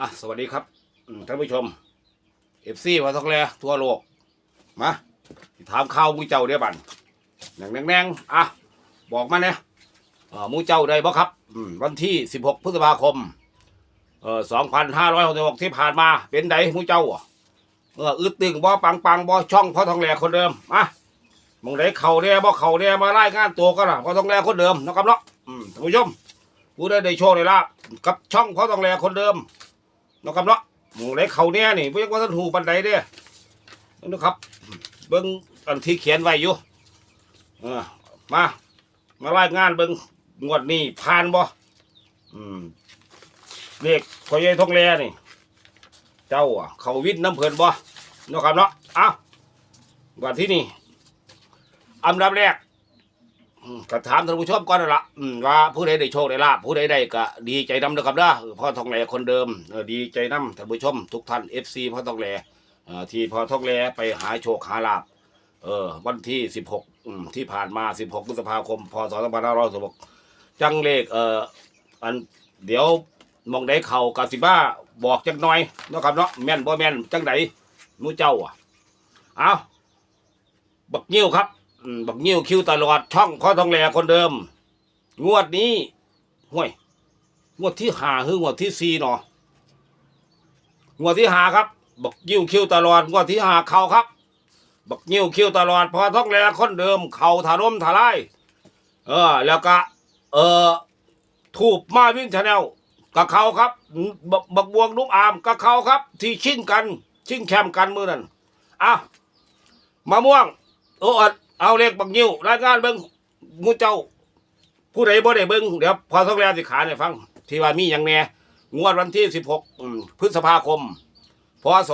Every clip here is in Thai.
อะสวัสดีครับอืมท่านผู้ชมเอฟซีพอทองแลทั่วโลก มาถามข่าวหมูเจ้าเดียบันแหน่งแหน่งอะ บอกมาเนี่ยเอ่อหมูเจ้าได้บ่ครับอืมวันที่16พฤษภาคม เอ่อ2566ที่ผ่านมาเป็นไดหมูเจ้าอะเอออึดตึงบ่ปังปังบ่ช่องพอทองแหลคนเดิมมามองได้เข่าเดียบ่เข่าเดียมาไล่งานตัวก็ล่ะพอทองแหลคนเดิมนะครับเนาะอืมท่านผู้ชม ผู้ได้ได้โชคได้ลาบกับช่องพอทองแหลคนเดิม นะครับเนาะหมูเล็กเขาเนี่ยนี่เรียกว่าท่านหูปันไดเด้อนะครับ เบิ้งอันที่เขียนไว้อยู่เออมา มารายงานเบิ้งงวดนี้ผ่านบ่อืมเลขขอยายทองแลนี่ เจ้าอะเขาวิทย์น้ำเพลินบ่นะครับเนาะเอ้าวันที่นี่อันดับแรก อืมก็ถามท่านผู้ชมก่อนนั่นละอืมว่าผู้ใดได้โชคได้ลาภผู้ใดได้ก็ดีใจนำเด้อครับเด้อพ่อทองแหลคนเดิมเออดีใจนำท่านผู้ชมทุกท่านเอฟซีพ่อทองแหลเอ่อที่พ่อทองแหลไปหาโชคหาลาภเออ วันที่สิบหกที่ผ่านมาสิบหกพฤษภาคมพศสองพันห้าร้อยสิบหกจังเลขเอ่ออันเดี๋ยวมองได้เข่ากาสิบ้าบอกจักหน่อยเนาะครับเนาะแม่นบ่แม่นจังไดหมูเจ้าอะเอาบักเนิ้วครับ บักนิ้วคิวตลอดช่องพ่อทองแหลคนเดิม งวดนี้ห่วยงวดที่หาคืองวดที่สี่เนาะงวดที่หาครับ บักนิ้วคิวตลอดงวดที่หาเขาครับ บักนิ้วคิวตลอดพอทองแหลคนเดิม เขาถาร่มถาไลายเออ แล้วก็เออถูกมาวิ่งชาแนลกับเขาครับบกบักบวงนุกอามกับเขาครับ ที่ชิ่งกัน ชิ่งแคมกันมือนั่นอะมะม่วง โอ้อด เอาเลขบักนิ้วรายงานเบิ่งมูเจ้า ผู้ใดบ่ได้เบิ่งเดี๋ยวพอต้องแลสิขาเนให้ฟัง ที่ว่ามีอย่างแน่งวดวันที่16อืมพฤษภาคม พศ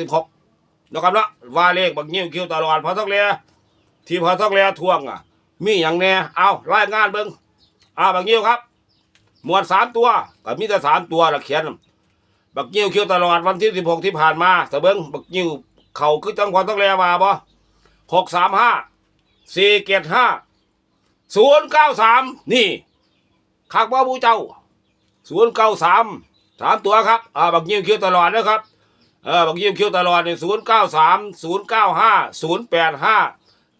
2566นะครับเนาะว่าเลขบักนิ้วคิวตลอดพอต้องแลที่พอต้องแลทวงอะ มีอย่างแน่เอารายงานเบิ่งอ่าบักนิ้วครับ หมวดสามตัวก็มีแต่สามตัวละเขียนบักนิ้วคิวตลอดวันที่16ที่ผ่านมาแต่เบิ่งบักนิ้วเขาคือจังพอต้องแลมาบ่ หกสามห้าสี่เกียรห้าศูนย์เก้าสามนี่คักว่าบูเจ้าศูนย์เก้าสามสามตัวครับอ่าบักยิ้มคิวตลอดนะครับเออบักยิ้มคิวตลอดในศูนย์เก้าสามศูนย์เก้าห้าศูนย์แปดห้า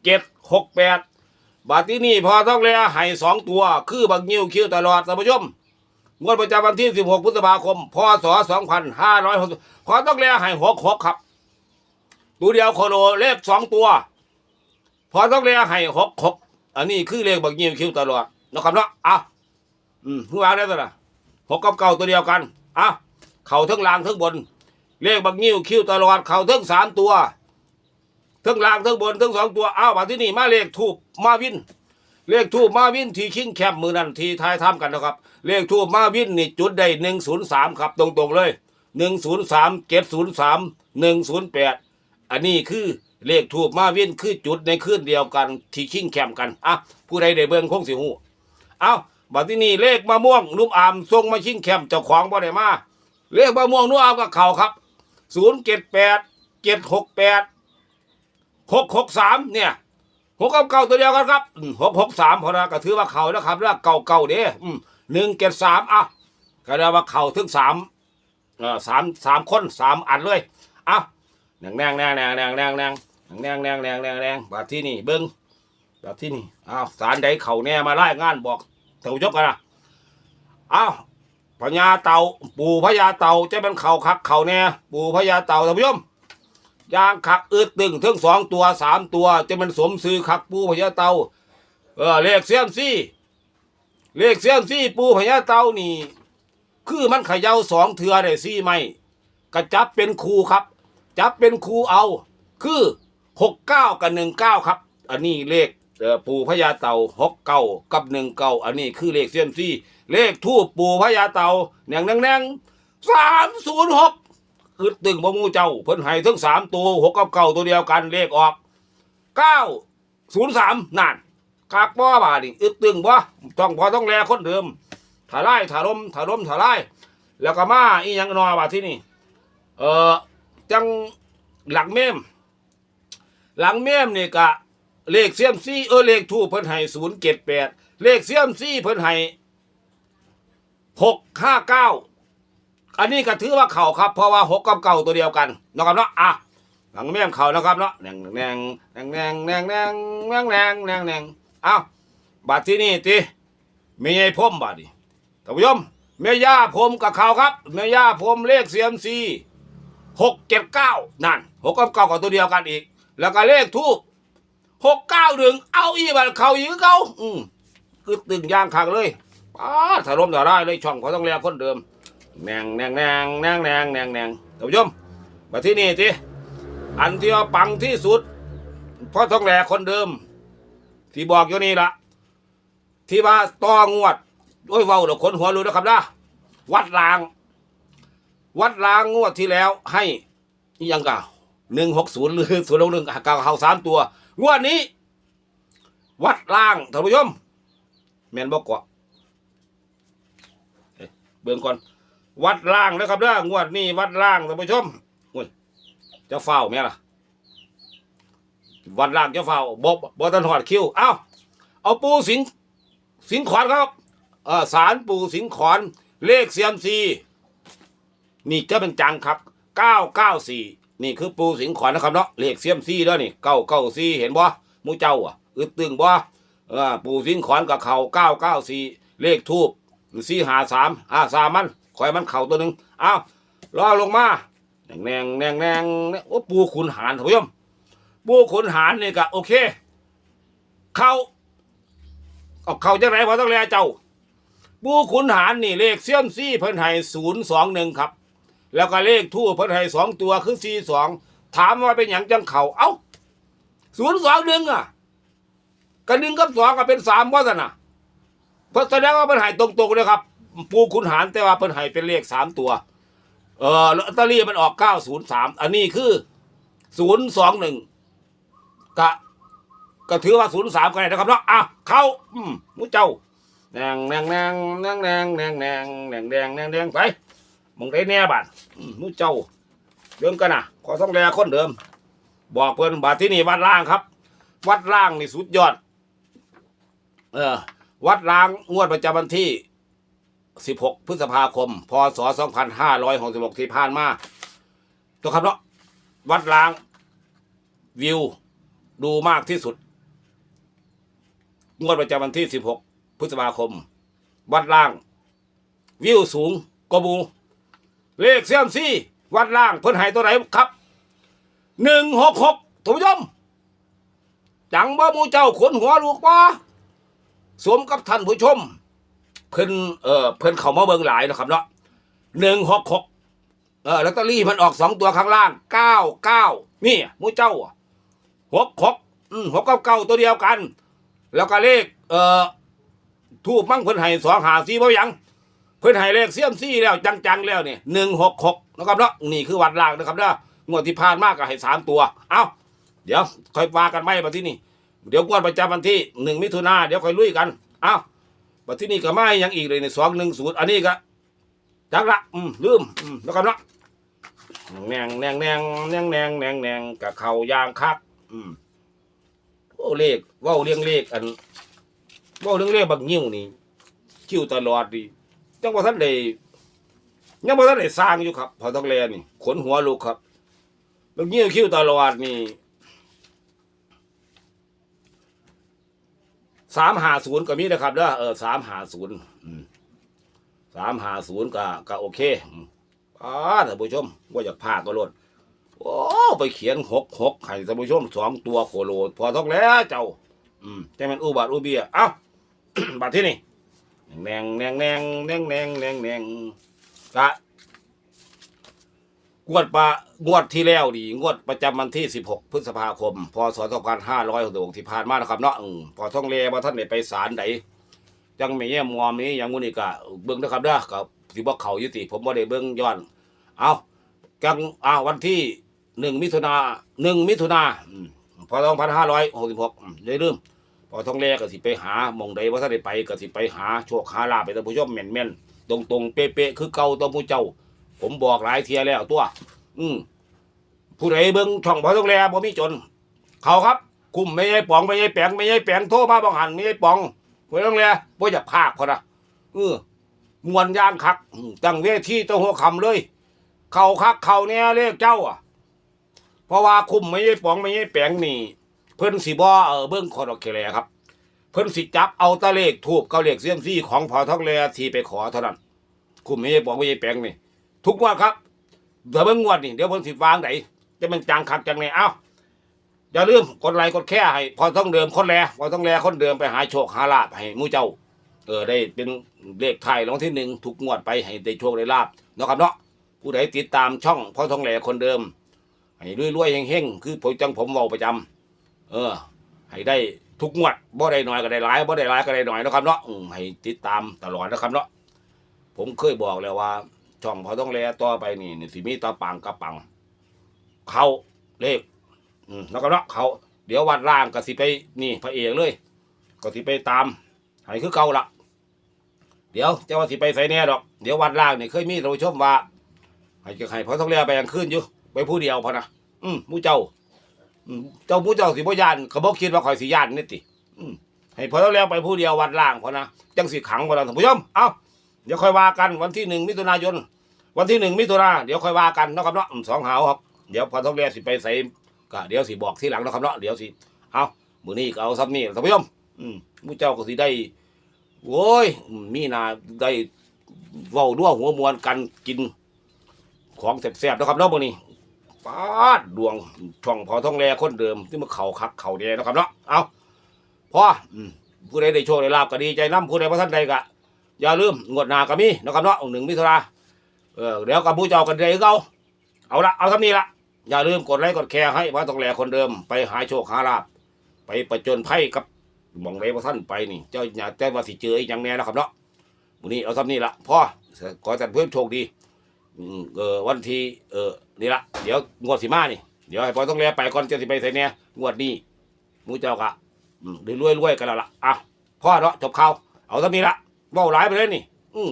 เจ็ดหกแปดบาทที่นี่พอต้องเลยให้สองตัว คือบักยิ้มคิวตลอดท่านผู้ชมงวดประจำวันที่สิบหกพฤษภาคม พศสองพันห้าร้อยหกพอต้องเลยให้หกหกครับ ตัวเดียวโคโลเลขสองตัว พอต้องเลยให้หกหกอันนี้คือเลขบักยิ้มคิวตลอดนะครับเนาะอะอืมเพิ่าได้ตัวละหกกับเก่าตัวเดียวกันอะเข่าทั้งล่างทั้งบน เลขบักยิ้มคิวตลอดเข่าทั้งสามตัวทั้งล่างทั้งบนทั้งสองตัวอ้าวมาที่นี่มาเลขทูบมาวิน เลขทูบมาวินทีชิงแคบมือนั่นทีทายทำกันนะครับ เลขทูบมาวินนี่จุดได้หนึ่งศูนย์สามครับตรงๆเลยหนึ่งศูนย์สามเจ็ดศูนย์สามหนึ่งศูนย์แปดอันนี้คือ เลขทูบมาเวียนคือจุดในคืนเดียวกัน ที่ชิงแคมกัน อะ ผู้ใดได้เบิ่งคงสิหูเอาบัดที่นี่เลขมะม่วงนุ่มอามส่งมาชิงแคมเจ้าของบ่ได้มา เลขมะม่วงนุ่มอามกับเขาครับศูนย์เจ็ดแปดเจ็ดหกแปดหกหกสามเนี่ยหกกับเก่าตัวเดียวกันครับหกหกสามพอนะก็ถือว่าเขานะครับแล้วเก่าเก่าเด้หนึ่งเจ็ดสามอะก็เรียกว่าเขาถึงสามเออสามสามคนสามอันเลยอะแนงแนงแนงแนงแนงแนง แนงแนงแนงแนงแนงแนงบาดที่นี่เบิ้งบาดที่นี่อ้าวสารใดเขาแน่มาไล่งานบอกเถ่ายกกันนะอ้าวพญาเต่าปู่พญาเต่าจะเป็นเขาคักเขาแน่ปู่พญาเต่าท่านผู้ชมยางคักอึดตึงถึงสองตัวสามตัว จะเป็นสมซื้อคักปู่พญาเต่าเออเลขเสียมซี่เลขเสียมซี่ปู่พญาเต่านี่ คือมันขย่าสองเถื่อได้ซี่ไม่กระจับเป็นครูครับ จับเป็นครูเอา คือ หกเก้ากับหนึ่งเก้าครับ อันนี้เลขปู่พญาเต่าหกเก้ากับหนึ่งเก้าอันนี้คือเลขเซียมซี่ เลขทูปปู่พญาเต่าแหน่งแหน่งแหน่งสามศูนย์หกอึดตึงบ่มูเจ้าเพิ่นให้ทั้งสามตัวหกกับเก้าตัวเดียวกันเลขออกเก้าศูนย์สามนั่นกากบ่บาดนี่อึดตึงบ่ต้องพอต้องแลคนเดิมถ่าไล่ถ่าลมถ่าลมถ่าไล่แล้วก็มาอีหยังนอบาที่นี่ เออจังหลังเมม หลังเมมนี่กะ เลขเสียมซี่เออเลขทูเพิ่นให้ศูนย์เจ็ดแปดเลขเสียมซี่เพิ่นให้หกห้าเก้าอันนี้ก็ถือว่าเข่าครับ เพราะว่าหกกับเก่าตัวเดียวกันนะครับเนาะอะหลังแม่มเข่านะครับเนาะแนงแนงแนงแนงแนงแนงแนงแนงแนงแนงเอ้าบัดที่นี่ติมีไอ้พรมบัดดิท่านผู้ชมแม่ย่าพรมกับเขาครับแม่ย่าพรมเลขเสียมซีหกเจ็ดเก้านั่นหกกับเก้ากับตัวเดียวกันอีก แล้วก็เลขทูบหกเก้าหนึ่งเอาอีบัดเขาอีกเขาอืมคือตึงย่างคักเลยป้าถล่มถล่ายเลยช่องเขาต้องเรียกคนเดิมแนงแนงแนงแนงแนงแนงแนงท่านผู้ชมมาที่นี่ทีอันที่ว่าปังที่สุดเพราะต้องแหลคนเดิม ที่บอกอยู่นี่ละที่ว่าต่องวดโอ้ยเว้าเดี๋ยวคนหัวรู้นะครับนะวัดลาง วัดลางงวดที่แล้วให้ยังกะ หนึ่งหกศูนย์หรือศูนย์หนึ่งกาเขาสามตัวงวดนี้ วัดล่างท่านผู้ชมแมนบอกกว่าเอ้ยเบิ่งก่อน วัดล่างนะครับเด้องวดนี้วัดล่างท่านผู้ชมอุ้ยจะเฝ้าไหมล่ะ วัดล่างจะเฝ้าบบบ่ตันหอดคิวเอ้าเอาปูสิงสิงขอนครับเออสารปูสิงขอนเลขเซียมซีนี่จะเป็นจังครับเก้าเก้าสี่ นี่คือปูสิงขอนนะครับเนาะเลขเซียมซีแล้วยนี่เก้าเก้าสี่เห็นบ่มูเจ้าอะอึดตึงบ่เออปูสิงขอนกับเข่าเก้าเก้าสี่เลขทูบสี่หาสามอ่าสามมันคอยมันเข่าตัวหนึ่งเอ้าล่อลงมาแนงแนงแนงแนงโอ้ปูขุนหารท่านผู้ชมปูขุนหารนี่ก็โอเค เขาเอาเขาจะไหนพอต้องแลเจ้าปูขุนหารนี่เลขเสี้ยมซี่เพิ่นให้ศูนย์สองหนึ่งครับ แล้วก็เลขทู่เพิ่นให้สองตัวคือสี่สองถามว่าเป็นอย่างจังเขาเอ้าศูนย์สองหนึ่งอะกระหนึ่งกับสองก็เป็นสามว่าสนะเพราะแสดงว่าเพิ่นให้ตรงๆเลยครับปูขุนหารแต่ว่าเพิ่นให้เป็นเลขสามตัวเออลอตเตอรี่มันออกเก้าศูนย์สามอันนี้คือศูนย์สองหนึ่งกะก็ถือว่าศูนย์สามกันนะครับเนาะอะเข้าอืมมุเจ้าแนงแนงแนงแนงแนงแนงแนงแนงแดงแนงแดงไป มึงได้แน่บาดมมุเจ้า เดิมกันนะขอต้องแลคนเดิม บอกเพิ่อนบาดที่นี่วัดล่างครับ วัดล่างนี่สุดยอด เออ วัดล่างงวดประจำวันที่ 16 พฤษภาคม พศ 2566ที่ผ่านมาตัวครับเนาะวัดล่าง วิว ดูมากที่สุด งวดประจำวันที่ 16 พฤษภาคม วัดล่าง วิวสูงกว่าหมู เลขเสียมซี่วัดล่างเพิ่นให้ตัวไหนครับหนึ่งหกหกท่านผู้ชมจังบ่หมูเจ้าขนหัวลูกบ่สวมกับท่านผู้ชม เพิ่นเอ่อเพิ่นเข้ามาเบิ่งหลายนะครับเนาะหนึ่งหกหกเออลอตเตอรี่มันออกสองตัวข้างล่างเก้าเก้านี่มูเจ้าหกหกอืมหกเก้าเก้าตัวเดียวกัน แล้วก็เลข เอ่อทูบมั่งเพิ่นให้สองหาสี่เพราะยัง เพิ่นให้เลขเสี้ยมซี่แล้วจังๆแล้วนี่หนึ่งหกหกนะครับเนาะนี่คือวัดล่างนะครับเนาะงวดที่ผ่านมากก็ให้สามตัว เอ้า เดี๋ยวค่อยว่ากันไม่มาที่นี่ เดี๋ยวงวดประจำวันที่หนึ่งมิถุนาเดี๋ยวค่อยลุยกัน เอ้ามาที่นี่ก็ไม่ยังอีกเลยในสองหนึ่งศูนย์อันนี้ก็จักละอืมลืมอืมนะครับเนาะแนงแนงแนงแนงแนงแนงแนงกับเข่ายางคัก อืมโอ้เลขว้าเรียงเลขอันว้าเรื่องเลขบางนิ้วนี่คิวตลอดดิ จังว่าท่านได้ยังบ่ทันได้สร้างอยู่ครับพอต้องแลนี่ขนหัวลูกครับบางนิ้คิวตลอดนี่สามหาศูนย์ก็มีนะครับเด้อเออสามหาศูนย์สามหาศูนย์ก็ก็โอเคอ่าท่านผู้ชมว่าอยากพาดก็ลดโอ้ไปเขียนหกหกให้ท่านผู้ชมสองตัวโคโลพอท้องแล้วเจ้า อืมแต่มันอุบัติอุเบียเอ้าบัดที่นี่ แนงแนงแนงแนงแนงแนงแนงกะงวดปะงวดที่แล้วดีงวดประจำวันที่สิบหกพฤษภาคม พศสองพันห้าร้อยหกสิบหกที่ผ่านมานะครับเนาะพอท้องเลว่าท่านได้ไปศาลไหนจังไม่แย่มอมนี้ยังมุนี่กะเบิ้งนะครับเด้อกับสิบอกเขายุติ ผมบ่ได้เบิ้งย้อน เอาจังอ่าวันที่หนึ่งมิถุนาหนึ่งมิถุนาพศสองพันห้าร้อยหกสิบหกอย่าลืม พอท้องแรกก็สิไปหาหมองใดว่าถ้าได้ไปก็สิไปหาโชคหาลาไปท่านผู้ชมแม่นแม่นตรงตรงๆเป๊ะๆคือเก่าตัวผู้เจ้า ผมบอกหลายเทียแล้วตัว อืมผู้ใดเบิ่งช่องพอท้องแรกบ่มีจน เขาครับ คุ้มไม่ใช่ป๋องไม่ใช่แปงไม่ใช่แปงโทรมาบังหันไม่ใช่ป๋องพอท้องแรกบ่อยากพากเขานะเออมวนย่านคักอืมตั้งเวทีตั้งหัวคำเลย เขาคักเขาเนี่ยเรียกเจ้าอะ เพราะว่าคุ้มไม่ใช่ป๋องไม่ใช่แปงนี่ เพิ่นสิบ่เออเบิ่งคออกเคแลครับ เพิ่นสิจับเอาตะเลขทูบเกาเลขเสียมซี่ของพอทองแลที่ไปขอเท่านั้นคุมไม่ใช่ป๋องไม่ใช่แปลงนี่ทุกงวดครับเดี๋ยวเบิ่งงวดนี่เดี๋ยวเพิ่นสิวางไหนจะเป็นจังคักจังไงเอ้าอย่าลืมกดไลค์กดแค่ให้พอต้องเดิมคนแลพอต้องแลคนเดิมไปหาโชคหาลาภให้มู่เจ้า เออได้เป็นเลขไทยรางวัลที่หนึ่งทุกงวดไปให้ได้โชคได้ลาบเนาะครับเนาะผู้ใดติดตามช่องพอทองแหล่คนเดิมให้รวยๆเฮงๆคือผมจังผมเว้าประจำ เออ ให้ได้ทุกงวดบ่ได้น้อยก็ได้หลายบ่ได้หลายก็ได้น้อยนะครับเนาะอืมให้ติดตามตลอดนะครับเนาะผมเคยบอกแล้วว่า ช่องพ่อทองแลต่อไปนี่นี่สิมีตาปังกับปัง เขาเลข อืมแล้วก็เนาะเขาเดี๋ยววัดล่างก็สิไปนี่พระเอกเลย ก็สิไปตามให้คือเก่าละเดี๋ยวเจ้าว่าสิไปใส่แน่ดอก เดี๋ยววัดล่างนี่เคยมีเราชมว่าให้จะให้พอต้องเรียไปกลางคืนอยู่ไปผู้เดียวพอนะอืมผู้เจ้า อืมเจ้าผู้เจ้าสิบ่ยานเขาบอกคิดว่าคอยสิยานนี่ติอืมให้พอต้องเรียไปผู้เดียววัดล่างพอนะจังสิขังพอนะท่านผู้ชมเอ้าเดี๋ยวค่อยว่ากันวันที่หนึ่งมิถุนายน วันที่หนึ่งมิถุนาเดี๋ยวค่อยว่ากันเนาะครับเนาะอืมสองหาวครับเดี๋ยวพอต้องเรียสิไปใส่ก็เดี๋ยวสิบอกที่หลังเนาะครับเนาะเดี๋ยวสิเอามือนี้ก็เอาซับนี่ท่านผู้ชมอืมผู้เจ้าก็สิได้โว้ยมีนาได้เว้าด้วหัวมวนกันกิน ของแซ่บๆนะครับเนาะมื้อนี้ ปาดดวงช่องพอท้องแลคนเดิมที่มาเข่าคักเข่าแดงนะครับเนาะเอาพออืมผู้ใดได้โชคได้ลาบก็ดีใจนํผู้ใดบ่ทันใดก็อย่าลืมงดหนาก็มีนะครับเนาะหนึ่งมิถุนาเออเดี๋ยวกับผู้เจ้ากันได้คือเก่าเอาละเอาท่านี้ละอย่าลืมกดไลค์กดแชร์ให้พอท้องแลคนเดิมไปหาโชคหาลาบไปประจนภัยกับมองไรว่าท่านไปนี่ เจ้าอย่าแต่ว่าสิเจออีกอย่างแน่นะครับเนาะวันนี้เอาซ้ำนี่ละพ่อขอแต่เพื่อนโชคดี อืมเออวันที่เออนี่ละเดี๋ยวงวดสิมานี่เดี๋ยวให้พอต้องแลไปก่อนจะสิไปใส่เนี่ยงวดนี้หมูเจ้ากะอืมรวยรวยๆกันแล้วล่ะอะพ่อเนาะจบข่าวเอาซ้ำนี่ละเว้าหลายไปเลยนี่ อืม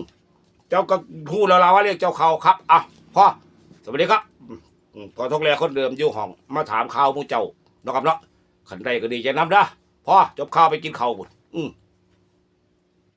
เจ้าก็พูดแล้วล่ะว่าเรียกเจ้าข่าวครับอะพ่อสวัสดีครับอืมอืมขอต้องแลคนเดิมอยู่ห้องมาถามข่าวหมูเจ้าเนาะครับเนาะขันใดก็ดีใจน้ำเด้อพอจบข้าวไปกินข้าวบุญอืม